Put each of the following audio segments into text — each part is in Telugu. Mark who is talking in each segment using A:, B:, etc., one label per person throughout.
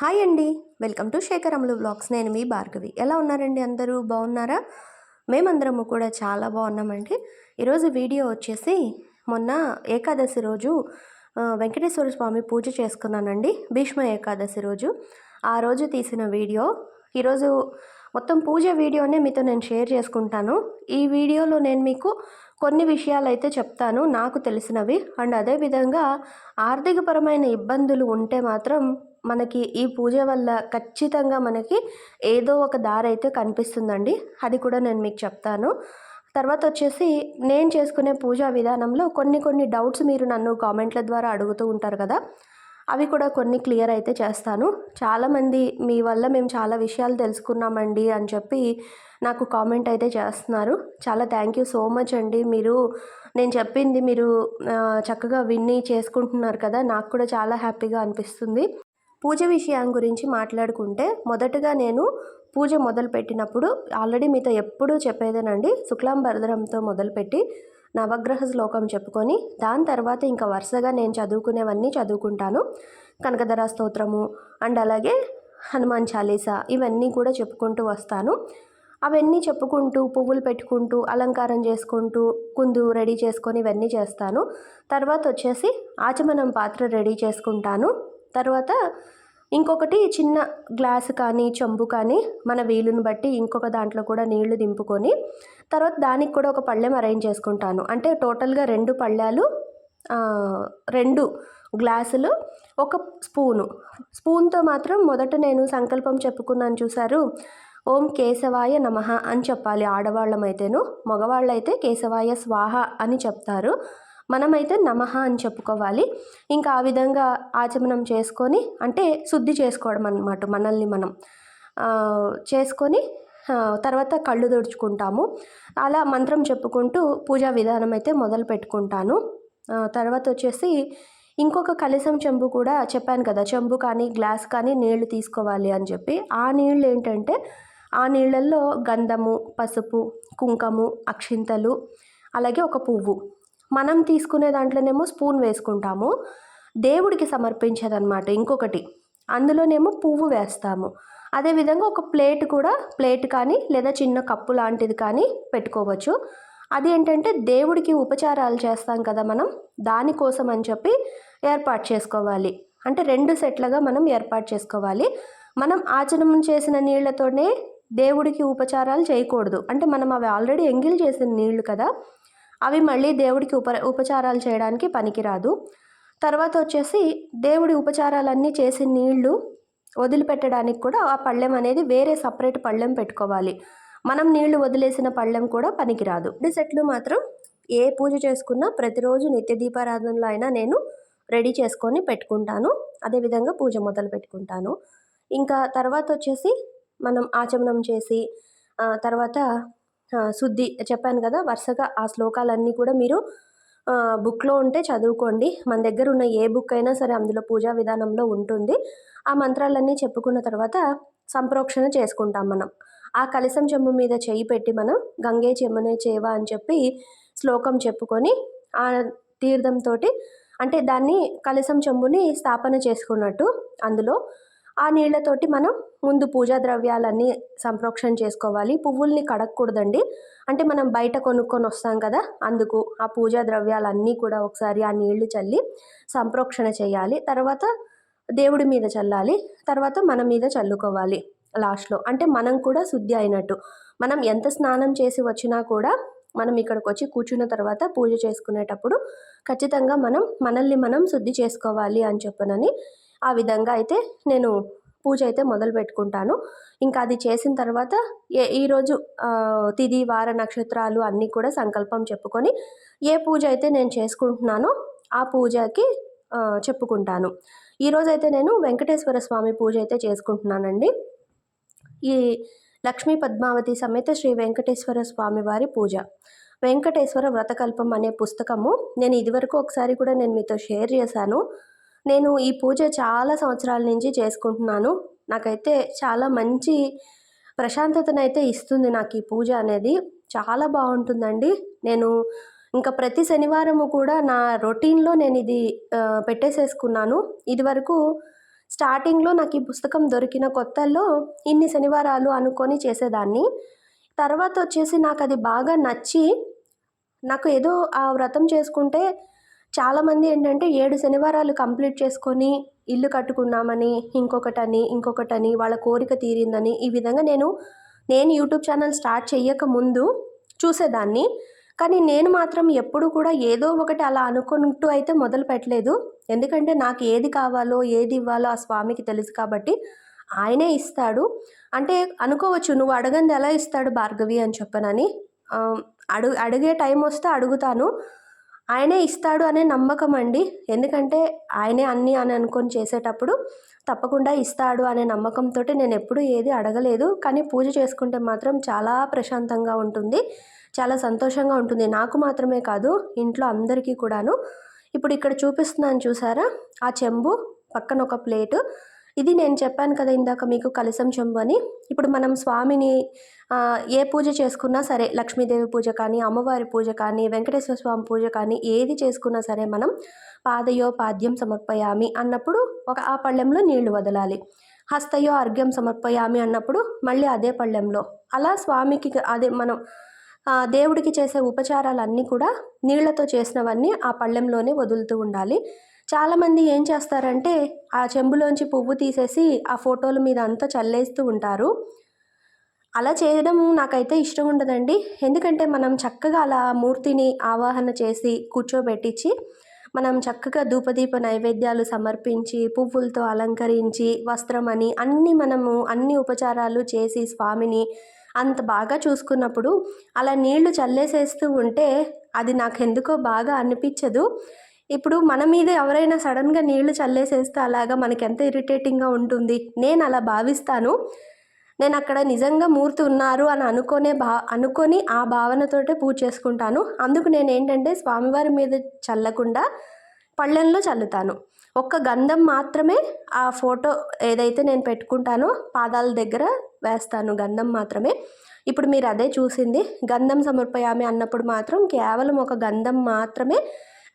A: హాయ్ అండి. వెల్కమ్ టు శేఖరములు బ్లాగ్స్. నేను మీ భార్గవి. ఎలా ఉన్నారండి అందరూ? బాగున్నారా? మేమందరము కూడా చాలా బాగున్నామండి. ఈరోజు వీడియో వచ్చేసి మొన్న ఏకాదశి రోజు వెంకటేశ్వర స్వామి పూజ చేసుకున్నానండి. భీష్మ ఏకాదశి రోజు. ఆ రోజు తీసిన వీడియో. ఈరోజు మొత్తం పూజ వీడియోనే మీతో నేను షేర్ చేసుకుంటాను. ఈ వీడియోలో నేను మీకు కొన్ని విషయాలు అయితే చెప్తాను. నాకు తెలిసినవి. అండ్ అదేవిధంగా ఆర్థికపరమైన ఇబ్బందులు ఉంటే మాత్రం మనకి ఈ పూజ వల్ల ఖచ్చితంగా మనకి ఏదో ఒక దారి అయితే కనిపిస్తుందండి. అది కూడా నేను మీకు చెప్తాను. తర్వాత వచ్చేసి నేను చేసుకునే పూజా విధానంలో కొన్ని కొన్ని డౌట్స్ మీరు నన్ను కామెంట్ల ద్వారా అడుగుతూ ఉంటారు కదా. అవి కూడా కొన్ని క్లియర్ అయితే చేస్తాను. చాలామంది మీ వల్ల మేము చాలా విషయాలు తెలుసుకున్నామండి అని చెప్పి నాకు కామెంట్ అయితే చేస్తున్నారు. చాలా థ్యాంక్ యూ సో మచ్ అండి. మీరు నేను చెప్పింది మీరు చక్కగా విన్ని చేసుకుంటున్నారు కదా. నాకు కూడా చాలా హ్యాపీగా అనిపిస్తుంది. పూజ విషయం గురించి మాట్లాడుకుంటే మొదటగా నేను పూజ మొదలుపెట్టినప్పుడు ఆల్రెడీ మీతో ఎప్పుడూ చెప్పేదేనండి. శుక్లాం భరద్రంతో మొదలుపెట్టి నవగ్రహ శ్లోకం చెప్పుకొని దాని తర్వాత ఇంకా వరుసగా నేను చదువుకునేవన్నీ చదువుకుంటాను. కనకధర స్తోత్రము అండ్ అలాగే హనుమాన్ చాలీసా ఇవన్నీ కూడా చెప్పుకుంటూ వస్తాను. అవన్నీ చెప్పుకుంటూ పువ్వులు పెట్టుకుంటూ అలంకారం చేసుకుంటూ కుందు రెడీ చేసుకొని ఇవన్నీ చేస్తాను. తర్వాత వచ్చేసి ఆచమనం పాత్ర రెడీ చేసుకుంటాను. తర్వాత ఇంకొకటి చిన్న గ్లాస్ కానీ చెంబు కానీ మన వీలుని బట్టి ఇంకొక దాంట్లో కూడా నీళ్ళు దింపుకొని తర్వాత దానికి కూడా ఒక పళ్ళెం అరేంజ్ చేసుకుంటాను. అంటే టోటల్గా రెండు పళ్ళాలు రెండు గ్లాసులు ఒక స్పూను. స్పూన్తో మాత్రం మొదట నేను సంకల్పం చెప్పుకున్నాను చూసారు ఓం కేశవాయ నమః అని చెప్పాలి ఆడవాళ్ళమైతేను మగవాళ్ళైతే కేశవాయ స్వాహ అని చెప్తారు. మనమైతే నమః అని చెప్పుకోవాలి. ఇంకా ఆ విధంగా ఆచమనం చేసుకొని అంటే శుద్ధి చేసుకోవడం అన్నమాట మనల్ని మనం. చేసుకొని తర్వాత కళ్ళు తుడుచుకుంటాము. అలా మంత్రం చెప్పుకుంటూ పూజా విధానం అయితే మొదలు పెట్టుకుంటాను. తర్వాత వచ్చేసి ఇంకొక కలసం చెంబు కూడా చెప్పాను కదా చెంబు కానీ గ్లాస్ కానీ నీళ్ళు తీసుకోవాలి అని చెప్పి. ఆ నీళ్ళు ఏంటంటే ఆ నీళ్ళల్లో గంధము పసుపు కుంకము అక్షింతలు అలాగే ఒక పువ్వు. మనం తీసుకునే దాంట్లోనేమో స్పూన్ వేసుకుంటాము. దేవుడికి సమర్పించేదన్నమాట ఇంకొకటి. అందులోనేమో పువ్వు వేస్తాము. అదేవిధంగా ఒక ప్లేట్ కూడా ప్లేట్ కానీ లేదా చిన్న కప్పు లాంటిది కానీ పెట్టుకోవచ్చు. అది ఏంటంటే దేవుడికి ఉపచారాలు చేస్తాం కదా మనం దానికోసం అని చెప్పి ఏర్పాటు చేసుకోవాలి. అంటే రెండు సెట్లుగా మనం ఏర్పాటు చేసుకోవాలి. మనం ఆచరణం చేసిన నీళ్ళతోనే దేవుడికి ఉపచారాలు చేయకూడదు. అంటే మనం అవి ఆల్రెడీ ఎంగిల్ చేసిన నీళ్ళు కదా. అవి మళ్ళీ దేవుడికి ఉప ఉపచారాలు చేయడానికి పనికిరాదు. తర్వాత వచ్చేసి దేవుడి ఉపచారాలన్నీ చేసి నీళ్ళు వదిలిపెట్టడానికి కూడా ఆ పళ్ళెం అనేది వేరే సపరేట్ పళ్ళెం పెట్టుకోవాలి. మనం నీళ్ళు వదిలేసిన పళ్ళెం కూడా పనికిరాదు. ఈ సెట్లు మాత్రం ఏ పూజ చేసుకున్నా ప్రతిరోజు నిత్య దీపారాధనలో అయినా నేను రెడీ చేసుకొని పెట్టుకుంటాను. అదేవిధంగా పూజ మొదలు పెట్టుకుంటాను. ఇంకా తర్వాత వచ్చేసి మనం ఆచమనం చేసి తర్వాత శుద్ధి చెప్పాను కదా వరుసగా ఆ శ్లోకాలన్నీ కూడా మీరు బుక్లో ఉంటే చదువుకోండి. మన దగ్గర ఉన్న ఏ బుక్ అయినా సరే అందులో పూజా విధానంలో ఉంటుంది. ఆ మంత్రాలన్నీ చెప్పుకున్న తర్వాత సంప్రోక్షణ చేసుకుంటాం మనం. ఆ కలసం చెంబు మీద చేయి పెట్టి మనం గంగే చెమ్మనే చేవ అని చెప్పి శ్లోకం చెప్పుకొని ఆ తీర్థంతో అంటే దాన్ని కలసం చెంబుని స్థాపన చేసుకున్నట్టు అందులో ఆ నీళ్ళతోటి మనం ముందు పూజా ద్రవ్యాలన్నీ సంప్రోక్షణ చేసుకోవాలి. పువ్వుల్ని కడగకూడదండి అంటే మనం బయట కొనుక్కొని వస్తాం కదా అందుకు ఆ పూజా ద్రవ్యాలన్నీ కూడా ఒకసారి ఆ నీళ్ళు చల్లి సంప్రోక్షణ చేయాలి. తర్వాత దేవుడి మీద చల్లాలి. తర్వాత మన మీద చల్లుకోవాలి లాస్ట్లో. అంటే మనం కూడా శుద్ధి అయినట్టు. మనం ఎంత స్నానం చేసి వచ్చినా కూడా మనం ఇక్కడికి వచ్చి కూర్చున్న తర్వాత పూజ చేసుకునేటప్పుడు ఖచ్చితంగా మనం మనల్ని మనం శుద్ధి చేసుకోవాలి అని చెప్పనని ఆ విధంగా అయితే నేను పూజ అయితే మొదలు పెట్టుకుంటాను. ఇంకా అది చేసిన తర్వాత ఏ ఈరోజు తిది వార నక్షత్రాలు అన్నీ కూడా సంకల్పం చెప్పుకొని ఏ పూజ అయితే నేను చేసుకుంటున్నానో ఆ పూజకి చెప్పుకుంటాను. ఈరోజు అయితే నేను వెంకటేశ్వర స్వామి పూజ అయితే చేసుకుంటున్నానండి. ఈ లక్ష్మీ పద్మావతి సమేత శ్రీ వెంకటేశ్వర స్వామి వారి పూజ. వెంకటేశ్వర వ్రతకల్పం అనే పుస్తకము నేను ఇదివరకు ఒకసారి కూడా నేను మీతో షేర్ చేశాను. నేను ఈ పూజ చాలా సంవత్సరాల నుంచి చేసుకుంటున్నాను. నాకైతే చాలా మంచి ప్రశాంతతనైతే ఇస్తుంది నాకు ఈ పూజ అనేది. చాలా బాగుంటుందండి. నేను ఇంకా ప్రతి శనివారము కూడా నా రొటీన్లో నేను ఇది పెట్టేసేసుకున్నాను. ఇదివరకు స్టార్టింగ్లో నాకు ఈ పుస్తకం దొరికిన కొత్తల్లో ఇన్ని శనివారాలు అనుకొని చేసేదాన్ని. తర్వాత వచ్చేసి నాకు అది బాగా నచ్చి నాకు ఏదో ఆ వ్రతం చేసుకుంటే చాలామంది ఏంటంటే ఏడు శనివారాలు కంప్లీట్ చేసుకొని ఇల్లు కట్టుకున్నామని ఇంకొకటని ఇంకొకటని వాళ్ళ కోరిక తీరిందని ఈ విధంగా నేను నేను యూట్యూబ్ ఛానల్ స్టార్ట్ చేయక ముందు చూసేదాన్ని. కానీ నేను మాత్రం ఎప్పుడు కూడా ఏదో ఒకటి అలా అనుకుంటూ అయితే మొదలు పెట్టలేదు. ఎందుకంటే నాకు ఏది కావాలో ఏది ఇవ్వాలో ఆ స్వామికి తెలుసు కాబట్టి ఆయనే ఇస్తాడు. అంటే అనుకోవచ్చు నువ్వు అడగంది ఎలా ఇస్తాడు భార్గవి? అని చెప్పనని. అడుగు అడిగే టైం వస్తే అడుగుతాను. ఆయనే ఇస్తాడు అనే నమ్మకం అండి. ఎందుకంటే ఆయనే అన్ని అని అనుకొని చేసేటప్పుడు తప్పకుండా ఇస్తాడు అనే నమ్మకంతో నేను ఎప్పుడూ ఏది అడగలేదు. కానీ పూజ చేసుకుంటే మాత్రం చాలా ప్రశాంతంగా ఉంటుంది. చాలా సంతోషంగా ఉంటుంది. నాకు మాత్రమే కాదు ఇంట్లో అందరికీ కూడాను. ఇప్పుడు ఇక్కడ చూపిస్తున్నాను చూసారా? ఆ చెంబు పక్కన ఒక ప్లేటు. ఇది నేను చెప్పాను కదా ఇందాక మీకు కలసం చెంబు అని. ఇప్పుడు మనం స్వామిని ఏ పూజ చేసుకున్నా సరే లక్ష్మీదేవి పూజ కానీ అమ్మవారి పూజ కానీ వెంకటేశ్వర స్వామి పూజ కానీ ఏది చేసుకున్నా సరే మనం పాదయో పాద్యం సమర్పయామి అన్నప్పుడు ఒక ఆ పళ్ళెంలో నీళ్ళు వదలాలి. హస్తయో అర్ఘ్యం సమర్పయామి అన్నప్పుడు మళ్ళీ అదే పళ్ళెంలో. అలా స్వామికి అదే మనం దేవుడికి చేసే ఉపచారాలన్నీ కూడా నీళ్ళతో చేసినవన్నీ ఆ పళ్ళెంలోనే వదులుతూ ఉండాలి. చాలామంది ఏం చేస్తారంటే ఆ చెంబులోంచి పువ్వు తీసేసి ఆ ఫోటోల మీద అంతా చల్లేస్తూ ఉంటారు. అలా చేయడం నాకైతే ఇష్టం ఉండదండి. ఎందుకంటే మనం చక్కగా అలా మూర్తిని ఆవాహన చేసి కూర్చోబెట్టించి మనం చక్కగా ధూపదీప నైవేద్యాలు సమర్పించి పువ్వులతో అలంకరించి వస్త్రం అని అన్ని మనము అన్ని ఉపచారాలు చేసి స్వామిని అంత బాగా చూసుకున్నప్పుడు అలా నీళ్ళు చల్లేసేస్తూ ఉంటే అది నాకు ఎందుకో బాగా అనిపించదు. ఇప్పుడు మన మీద ఎవరైనా సడన్గా నీళ్ళు చల్లేసేస్తే అలాగా మనకి ఎంత ఇరిటేటింగ్గా ఉంటుంది? నేను అలా భావిస్తాను. నేను అక్కడ నిజంగా మూర్తి ఉన్నారు అని అనుకునే భా అనుకొని ఆ భావనతోటే పూజ చేసుకుంటాను. అందుకు నేను ఏంటంటే స్వామివారి మీద చల్లకుండా పళ్ళెంలో చల్లుతాను. ఒక్క గంధం మాత్రమే ఆ ఫోటో ఏదైతే నేను పెట్టుకుంటానో పాదాల దగ్గర వేస్తాను గంధం మాత్రమే. ఇప్పుడు మీరు అదే చూసింది. గంధం సమర్పయామి అన్నప్పుడు మాత్రం కేవలం ఒక గంధం మాత్రమే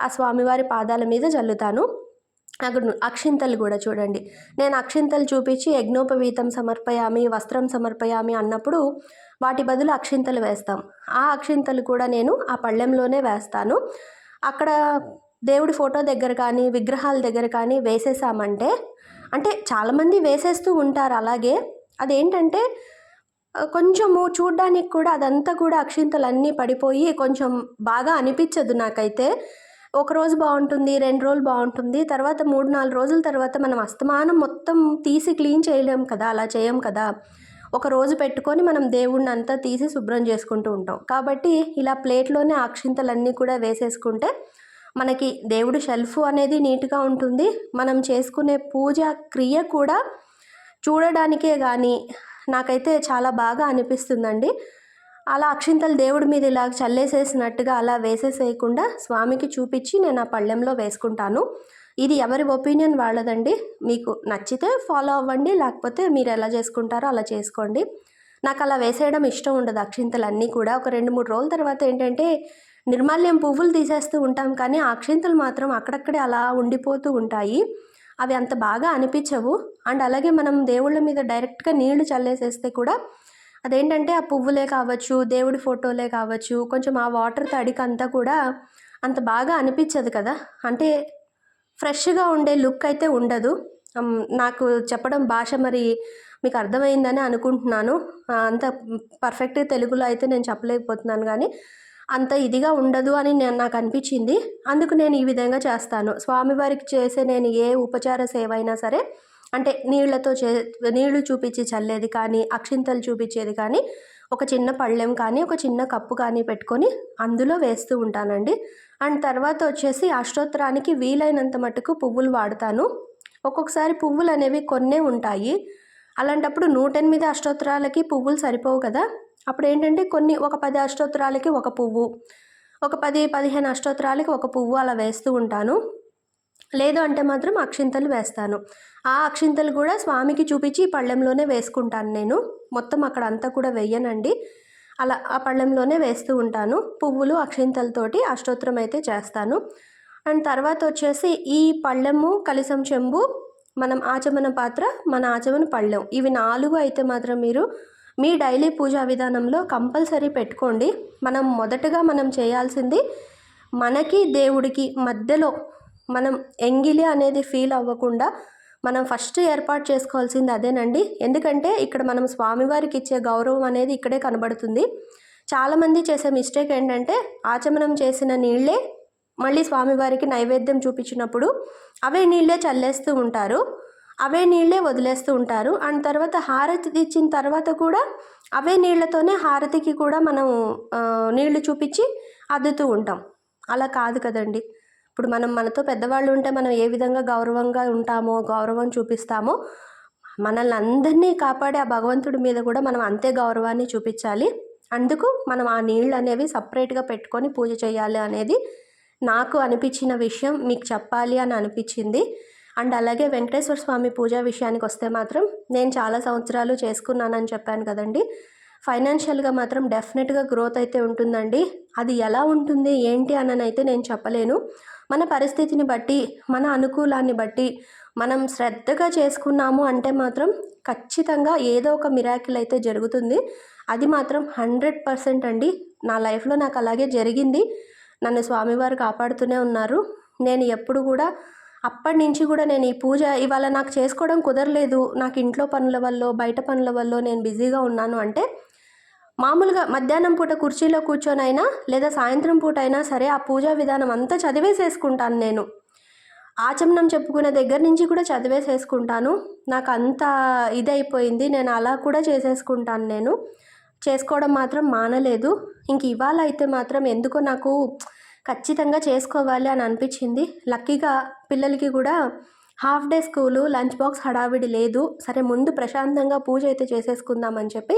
A: ఆ స్వామివారి పాదాల మీద చల్లుతాను. అక్కడ అక్షింతలు కూడా చూడండి. నేను అక్షింతలు చూపించి యజ్ఞోపవీతం సమర్పయామి వస్త్రం సమర్పయామి అన్నప్పుడు వాటి బదులు అక్షింతలు వేస్తాం. ఆ అక్షింతలు కూడా నేను ఆ పళ్ళెంలోనే వేస్తాను. అక్కడ దేవుడి ఫోటో దగ్గర కానీ విగ్రహాల దగ్గర కానీ వేసేసామంటే అంటే చాలామంది వేసేస్తూ ఉంటారు అలాగే. అదేంటంటే కొంచెము చూడ్డానికి కూడా అదంతా కూడా అక్షింతలు అన్నీ పడిపోయి కొంచెం బాగా అనిపించదు నాకైతే. ఒక రోజు బాగుంటుంది రెండు రోజులు బాగుంటుంది తర్వాత మూడు నాలుగు రోజుల తర్వాత మనం అస్తమానం మొత్తం తీసి క్లీన్ చేయలేం కదా అలా చేయం కదా. ఒక రోజు పెట్టుకొని మనం దేవుణ్ణి అంతా తీసి శుభ్రం చేసుకుంటూ ఉంటాం. కాబట్టి ఇలా ప్లేట్లోనే ఆ అక్షింతలన్నీ కూడా వేసేసుకుంటే మనకి దేవుడి షెల్ఫ్ అనేది నీట్గా ఉంటుంది. మనం చేసుకునే పూజ క్రియ కూడా చూడడానికే కానీ నాకైతే చాలా బాగా అనిపిస్తుందండి. అలా అక్షింతలు దేవుడి మీద ఇలా చల్లేసేసినట్టుగా అలా వేసేసేయకుండా స్వామికి చూపించి నేను ఆ పళ్ళెంలో వేసుకుంటాను. ఇది ఎవరి ఒపీనియన్ వాళ్ళదండి? మీకు నచ్చితే ఫాలో అవ్వండి లేకపోతే మీరు ఎలా చేసుకుంటారో అలా చేసుకోండి. నాకు అలా వేసేయడం ఇష్టం ఉండదు అక్షింతలు అన్నీ కూడా. ఒక రెండు మూడు రోజుల తర్వాత ఏంటంటే నిర్మాల్యం పువ్వులు తీసేస్తూ ఉంటాం కానీ ఆ అక్షింతలు మాత్రం అక్కడక్కడే అలా ఉండిపోతూ ఉంటాయి. అవి అంత బాగా అనిపించవు. అండ్ అలాగే మనం దేవుళ్ళ మీద డైరెక్ట్గా నీళ్ళు చల్లేసేస్తే కూడా అదేంటంటే ఆ పువ్వులే కావచ్చు దేవుడి ఫోటోలే కావచ్చు కొంచెం ఆ వాటర్ తడికి అంతా కూడా అంత బాగా అనిపించదు కదా. అంటే ఫ్రెష్గా ఉండే లుక్ అయితే ఉండదు. నాకు చెప్పడం భాష మరి మీకు అర్థమైందని అనుకుంటున్నాను. అంత పర్ఫెక్ట్గా తెలుగులో అయితే నేను చెప్పలేకపోతున్నాను కానీ అంత ఇదిగా ఉండదు అని నేను నాకు అనిపించింది. అందుకు నేను ఈ విధంగా చేస్తాను. స్వామివారికి చేసే నేను ఏ ఉపచార సేవ అయినా సరే అంటే నీళ్ళతో చే నీళ్ళు చూపించి చల్లేది కానీ అక్షింతలు చూపించేది కానీ ఒక చిన్న పళ్ళెం కానీ ఒక చిన్న కప్పు కానీ పెట్టుకొని అందులో వేస్తూ ఉంటానండి. అండ్ తర్వాత వచ్చేసి అష్టోత్తరానికి వీలైనంత మటుకు పువ్వులు వాడతాను. ఒక్కొక్కసారి పువ్వులు అనేవి కొన్నే ఉంటాయి. అలాంటప్పుడు నూట ఎనిమిది అష్టోత్తరాలకి పువ్వులు సరిపోవు కదా. అప్పుడు ఏంటంటే కొన్ని ఒక పది అష్టోత్తరాలకి ఒక పువ్వు ఒక పది పదిహేను అష్టోత్తరాలకి ఒక పువ్వు అలా వేస్తూ ఉంటాను. లేదు అంటే మాత్రం అక్షింతలు వేస్తాను. ఆ అక్షింతలు కూడా స్వామికి చూపించి పళ్ళెంలోనే వేసుకుంటాను నేను. మొత్తం అక్కడ అంతా కూడా వెయ్యనండి అలా ఆ పళ్ళెంలోనే వేస్తూ ఉంటాను. పువ్వులు అక్షింతలతోటి అష్టోత్తరం అయితే చేస్తాను. అండ్ తర్వాత వచ్చేసి ఈ పళ్ళెము కలిసం చెంబు మనం ఆచమన పాత్ర మన ఆచమన పళ్ళెం. ఇవి నాలుగు అయితే మాత్రం మీరు మీ డైలీ పూజా విధానంలో కంపల్సరీ పెట్టుకోండి. మనం మొదటగా మనం చేయాల్సింది మనకి దేవుడికి మధ్యలో మనం ఎంగిలి అనేది ఫీల్ అవ్వకుండా మనం ఫస్ట్ ఏర్పాటు చేసుకోవాల్సింది అదేనండి. ఎందుకంటే ఇక్కడ మనం స్వామివారికి ఇచ్చే గౌరవం అనేది ఇక్కడే కనబడుతుంది. చాలామంది చేసే మిస్టేక్ ఏంటంటే ఆచమనం చేసిన నీళ్ళే మళ్ళీ స్వామివారికి నైవేద్యం చూపించినప్పుడు అవే నీళ్ళే చల్లేస్తూ ఉంటారు. అవే నీళ్ళే వదిలేస్తూ ఉంటారు. అండ్ తర్వాత హారతి ఇచ్చిన తర్వాత కూడా అవే నీళ్ళతోనే హారతికి కూడా మనం నీళ్ళు చూపించి అద్దుతూ ఉంటాం. అలా కాదు కదండి. ఇప్పుడు మనం మనతో పెద్దవాళ్ళు ఉంటే మనం ఏ విధంగా గౌరవంగా ఉంటామో గౌరవం చూపిస్తామో మనల్ని అందరినీ కాపాడే ఆ భగవంతుడి మీద కూడా మనం అంతే గౌరవాన్ని చూపించాలి. అందుకు మనం ఆ నీళ్ళు అనేవి సపరేట్గా పెట్టుకొని పూజ చేయాలి అనేది నాకు అనిపించిన విషయం మీకు చెప్పాలి అని అనిపించింది. అండ్ అలాగే వెంకటేశ్వర స్వామి పూజ విషయానికి వస్తే మాత్రం నేను చాలా సంవత్సరాలు చేసుకున్నానని చెప్పాను కదండి. ఫైనాన్షియల్గా మాత్రం డెఫినెట్గా గ్రోత్ అయితే ఉంటుందండి. అది ఎలా ఉంటుంది ఏంటి అని అయితే నేను చెప్పలేను. మన పరిస్థితిని బట్టి మన అనుకూలాన్ని బట్టి మనం శ్రద్ధగా చేసుకున్నాము అంటే మాత్రం ఖచ్చితంగా ఏదో ఒక మిరాకిల్ అయితే జరుగుతుంది. అది మాత్రం హండ్రెడ్ పర్సెంట్ అండి. నా లైఫ్లో నాకు అలాగే జరిగింది. నన్ను స్వామివారు కాపాడుతూనే ఉన్నారు. నేను ఎప్పుడు కూడా అప్పటి నుంచి కూడా నేను ఈ పూజ ఇవాళ నాకు చేసుకోవడం కుదరలేదు. నాకు ఇంట్లో పనుల వల్ల బయట పనుల వల్ల నేను బిజీగా ఉన్నాను అంటే మామూలుగా మధ్యాహ్నం పూట కుర్చీలో కూర్చొని అయినా లేదా సాయంత్రం పూట అయినా సరే ఆ పూజా విధానం అంతా చదివేసేసుకుంటాను నేను. ఆచమనం చెప్పుకునే దగ్గర నుంచి కూడా చదివేసేసుకుంటాను. నాకు అంత ఇదైపోయింది. నేను అలా కూడా చేసేసుకుంటాను నేను. చేసుకోవడం మాత్రం మానలేదు. ఇంక ఇవాళ అయితే మాత్రం ఎందుకో నాకు ఖచ్చితంగా చేసుకోవాలి అని అనిపించింది. లక్కీగా పిల్లలకి కూడా half day school lunch box హడావిడి లేదు. సరే ముందు ప్రశాంతంగా పూజ అయితే చేసేసుకుందామని చెప్పి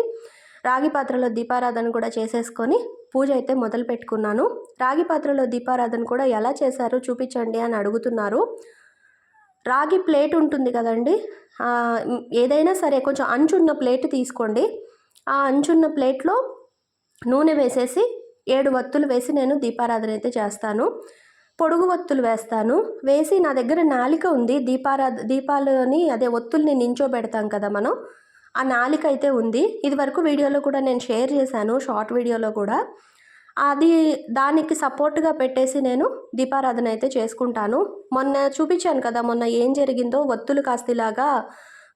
A: రాగి పాత్రలో దీపారాధన కూడా చేసేసుకొని పూజ అయితే మొదలు పెట్టుకున్నాను. రాగి పాత్రలో దీపారాధన కూడా ఎలా చేశారో చూపించండి అని అడుగుతున్నారు. రాగి ప్లేట్ ఉంటుంది కదండి ఏదైనా సరే కొంచెం అంచున్న ప్లేట్ తీసుకోండి. ఆ అంచున్న ప్లేట్లో నూనె వేసేసి ఏడు వత్తులు వేసి నేను దీపారాధన అయితే చేస్తాను. పొడుగు ఒత్తులు వేస్తాను. వేసి నా దగ్గర నాలిక ఉంది. దీపారాధ దీపాలని అదే ఒత్తుల్ని నించోబెడతాం కదా మనం. ఆ నాలిక అయితే ఉంది. ఇది వరకు వీడియోలో కూడా నేను షేర్ చేశాను షార్ట్ వీడియోలో కూడా. అది దానికి సపోర్ట్గా పెట్టేసి నేను దీపారాధన అయితే చేసుకుంటాను. మొన్న చూపించాను కదా మొన్న ఏం జరిగిందో ఒత్తులు కాస్తిలాగా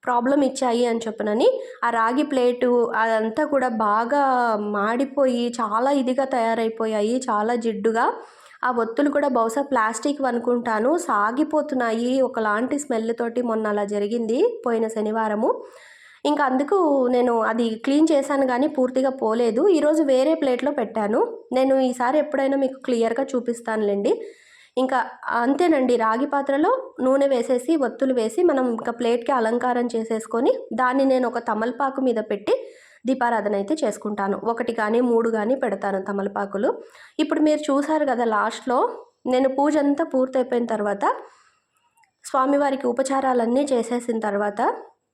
A: ప్రాబ్లం ఇచ్చాయి అని చెప్పనని ఆ రాగి ప్లేటు అదంతా కూడా బాగా మాడిపోయి చాలా ఇదిగా తయారైపోయాయి చాలా జిడ్డుగా. ఆ ఒత్తులు కూడా బహుశా ప్లాస్టిక్ అనుకుంటాను. సాగిపోతున్నాయి ఒకలాంటి స్మెల్ తోటి మొన్న అలా జరిగింది పోయిన శనివారము. ఇంకా అందుకు నేను అది క్లీన్ చేశాను కానీ పూర్తిగా పోలేదు. ఈరోజు వేరే ప్లేట్లో పెట్టాను. నేను ఈసారి ఎప్పుడైనా మీకు క్లియర్గా చూపిస్తానులేండి. ఇంకా అంతేనండి రాగి పాత్రలో నూనె వేసేసి ఒత్తులు వేసి మనం ఇంకా ప్లేట్కి అలంకారం చేసేసుకొని దాన్ని నేను ఒక తమలపాకు మీద పెట్టి దీపారాధన అయితే చేసుకుంటాను. ఒకటి కానీ మూడు కానీ పెడతాను తమలపాకులు. ఇప్పుడు మీరు చూసారు కదా లాస్ట్లో నేను పూజ అంతా పూర్తయిపోయిన తర్వాత స్వామివారికి ఉపచారాలన్నీ చేసేసిన తర్వాత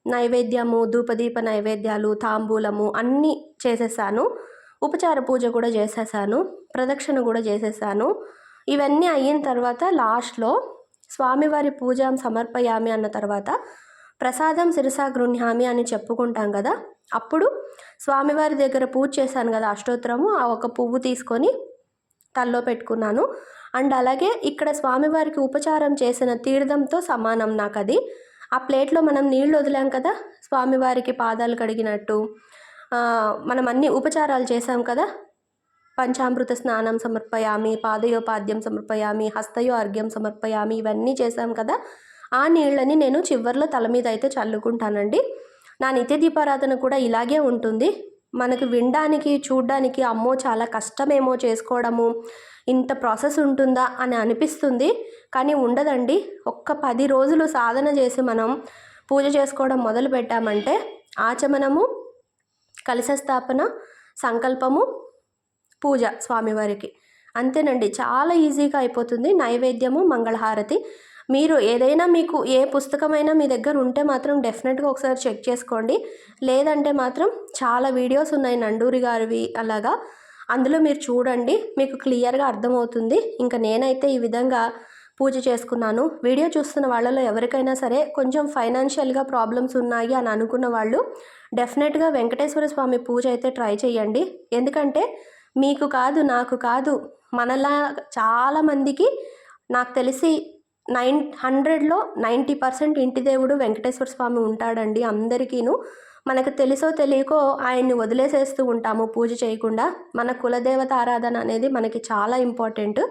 A: నైవేద్యము ధూపదీప నైవేద్యాలు తాంబూలము అన్నీ చేసేసాను. ఉపచార పూజ కూడా చేసేసాను. ప్రదక్షిణ కూడా చేసేసాను. ఇవన్నీ అయిన తర్వాత లాస్ట్లో స్వామివారి పూజ సమర్పయామి అన్న తర్వాత ప్రసాదం శిరసా గృహ్యామి అని చెప్పుకుంటాం కదా అప్పుడు స్వామివారి దగ్గర పూజ చేశాను కదా అష్టోత్తరము ఆ ఒక పువ్వు తీసుకొని తల్లో పెట్టుకున్నాను. అండ్ అలాగే ఇక్కడ స్వామివారికి ఉపచారం చేసిన తీర్థంతో సమానం నాకు అది ఆ ప్లేట్లో మనం నీళ్ళు వదిలాం కదా స్వామివారికి పాదాలు కడిగినట్టు. మనం అన్ని ఉపచారాలు చేసాం కదా. పంచామృత స్నానం సమర్పయామి పాదయోపాద్యం సమర్పయామి హస్తయో అర్ఘ్యం సమర్పయామి ఇవన్నీ చేసాం కదా. ఆ నీళ్ళని నేను చివరిలో తల మీద అయితే చల్లుకుంటానండి. నా నిత్య దీపారాధన కూడా ఇలాగే ఉంటుంది. మనకు వినడానికి చూడడానికి అమ్మో చాలా కష్టమేమో చేసుకోవడము. ఇంత ప్రాసెస్ ఉంటుందా అని అనిపిస్తుంది. కానీ ఉండదండి. ఒక్క పది రోజులు సాధన చేసి మనం పూజ చేసుకోవడం మొదలు పెట్టామంటే ఆచమనము కలశ స్థాపన సంకల్పము పూజ స్వామివారికి. అంతేనండి. చాలా ఈజీగా అయిపోతుంది. నైవేద్యము మంగళహారతి. మీరు ఏదైనా మీకు ఏ పుస్తకమైనా మీ దగ్గర ఉంటే మాత్రం డెఫినెట్గా ఒకసారి చెక్ చేసుకోండి. లేదంటే మాత్రం చాలా వీడియోస్ ఉన్నాయి నండూరి గారివి అలాగా. అందులో మీరు చూడండి మీకు క్లియర్గా అర్థమవుతుంది. ఇంకా నేనైతే ఈ విధంగా పూజ చేసుకున్నాను. వీడియో చూస్తున్న వాళ్ళలో ఎవరికైనా సరే కొంచెం ఫైనాన్షియల్గా ప్రాబ్లమ్స్ ఉన్నాయి అని అనుకున్న వాళ్ళు డెఫినెట్గా వెంకటేశ్వర స్వామి పూజ అయితే ట్రై చేయండి. ఎందుకంటే మీకు కాదు నాకు కాదు మనలా చాలామందికి నాకు తెలిసి నైన్ హండ్రెడ్లో నైంటీ పర్సెంట్ ఇంటి దేవుడు వెంకటేశ్వర స్వామి ఉంటాడండి అందరికీను. మనకు తెలుసో తెలియకో ఆయన్ని వదిలేసేస్తూ ఉంటాము పూజ చేయకుండా. మన కులదేవత ఆరాధన అనేది మనకి చాలా ఇంపార్టెంట్.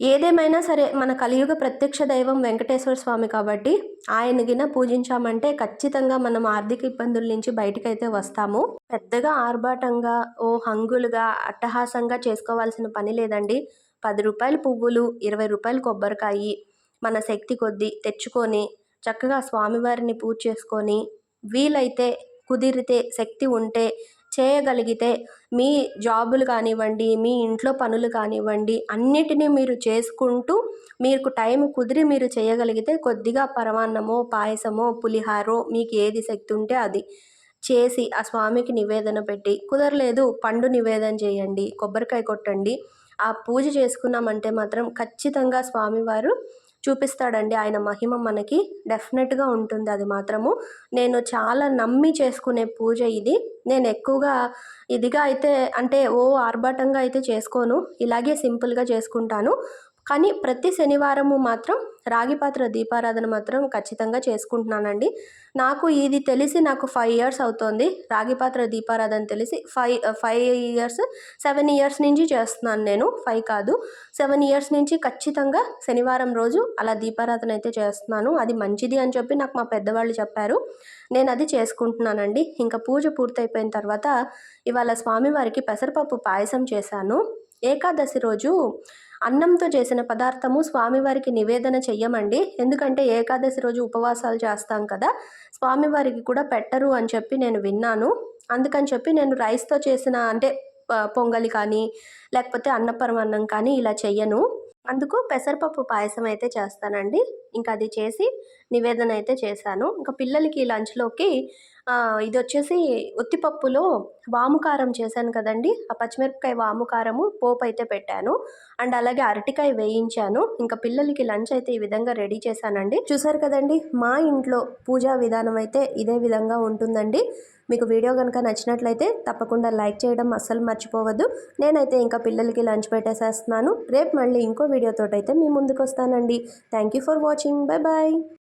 A: ఏదేమైనా సరే మన కలియుగ ప్రత్యక్ష దైవం వెంకటేశ్వర స్వామి కాబట్టి ఆయన గిన పూజించామంటే ఖచ్చితంగా మనం ఆర్థిక ఇబ్బందుల నుంచి బయటకైతే వస్తాము. పెద్దగా ఆర్భాటంగా ఓ హంగులుగా అట్టహాసంగా చేసుకోవాల్సిన పని లేదండి. పది రూపాయల పువ్వులు ఇరవై రూపాయలు కొబ్బరికాయి మన శక్తి కొద్దీ తెచ్చుకొని చక్కగా స్వామివారిని పూజ చేసుకొని వీలైతే కుదిరితే శక్తి ఉంటే చేయగలిగితే మీ జాబులు కానివ్వండి మీ ఇంట్లో పనులు కానివ్వండి అన్నిటినీ మీరు చేసుకుంటూ మీకు టైం కుదిరి మీరు చేయగలిగితే కొద్దిగా పరమాన్నమో పాయసమో పులిహారో మీకు ఏది శక్తి ఉంటే అది చేసి ఆ స్వామికి నివేదన పెట్టి కుదరలేదు పండు నివేదన చేయండి కొబ్బరికాయ కొట్టండి ఆ పూజ చేసుకున్నామంటే మాత్రం ఖచ్చితంగా స్వామివారు చూపిస్తాడండి. ఆయన మహిమ మనకి డెఫినెట్గా ఉంటుంది. అది మాత్రము నేను చాలా నమ్మి చేసుకునే పూజ ఇది. నేను ఎక్కువగా ఇదిగా అయితే అంటే ఓ ఆర్భాటంగా అయితే చేసుకోను. ఇలాగే సింపుల్గా చేసుకుంటాను. కానీ ప్రతి శనివారము మాత్రం రాగిపాత్ర దీపారాధన మాత్రం ఖచ్చితంగా చేసుకుంటున్నానండి. నాకు ఇది తెలిసి నాకు ఫైవ్ ఇయర్స్ అవుతోంది. రాగిపాత్ర దీపారాధన తెలిసి five five years seven years నుంచి చేస్తున్నాను నేను. ఫైవ్ కాదు. సెవెన్ ఇయర్స్ నుంచి ఖచ్చితంగా శనివారం రోజు అలా దీపారాధన అయితే చేస్తున్నాను. అది మంచిది అని చెప్పి నాకు మా పెద్దవాళ్ళు చెప్పారు. నేను అది చేసుకుంటున్నానండి. ఇంకా పూజ పూర్తయిపోయిన తర్వాత ఇవాళ స్వామివారికి పెసరపప్పు పాయసం చేశాను. ఏకాదశి రోజు అన్నంతో చేసిన పదార్థము స్వామివారికి నివేదన చెయ్యమండి. ఎందుకంటే ఏకాదశి రోజు ఉపవాసాలు చేస్తాం కదా స్వామివారికి కూడా పెట్టరు అని చెప్పి నేను విన్నాను. అందుకని చెప్పి నేను రైస్తో చేసిన అంటే పొంగలి కానీ లేకపోతే అన్నపరమాన్నం కానీ ఇలా చెయ్యను. అందుకు పెసరపప్పు పాయసం అయితే చేస్తానండి. ఇంకా అది చేసి నివేదన అయితే చేశాను. ఇంకా పిల్లలకి లంచ్లోకి ఇది వచ్చేసి ఉత్తిపప్పులో వాముకారం చేశాను కదండి. ఆ పచ్చిమిరపకాయ వాముకారము పోపు అయితే పెట్టాను. అండ్ అలాగే అరటికాయ వేయించాను. ఇంకా పిల్లలకి లంచ్ అయితే ఈ విధంగా రెడీ చేశానండి. చూసారు కదండి మా ఇంట్లో పూజా విధానం అయితే ఇదే విధంగా ఉంటుందండి. మీకు వీడియో కనుక నచ్చినట్లయితే తప్పకుండా లైక్ చేయడం అస్సలు మర్చిపోవద్దు. నేనైతే ఇంకా పిల్లలకి లంచ్ పెట్టేసేస్తున్నాను. రేపు మళ్ళీ ఇంకో వీడియోతోటైతే మీ ముందుకు వస్తానండి thank you for watching. Bye bye.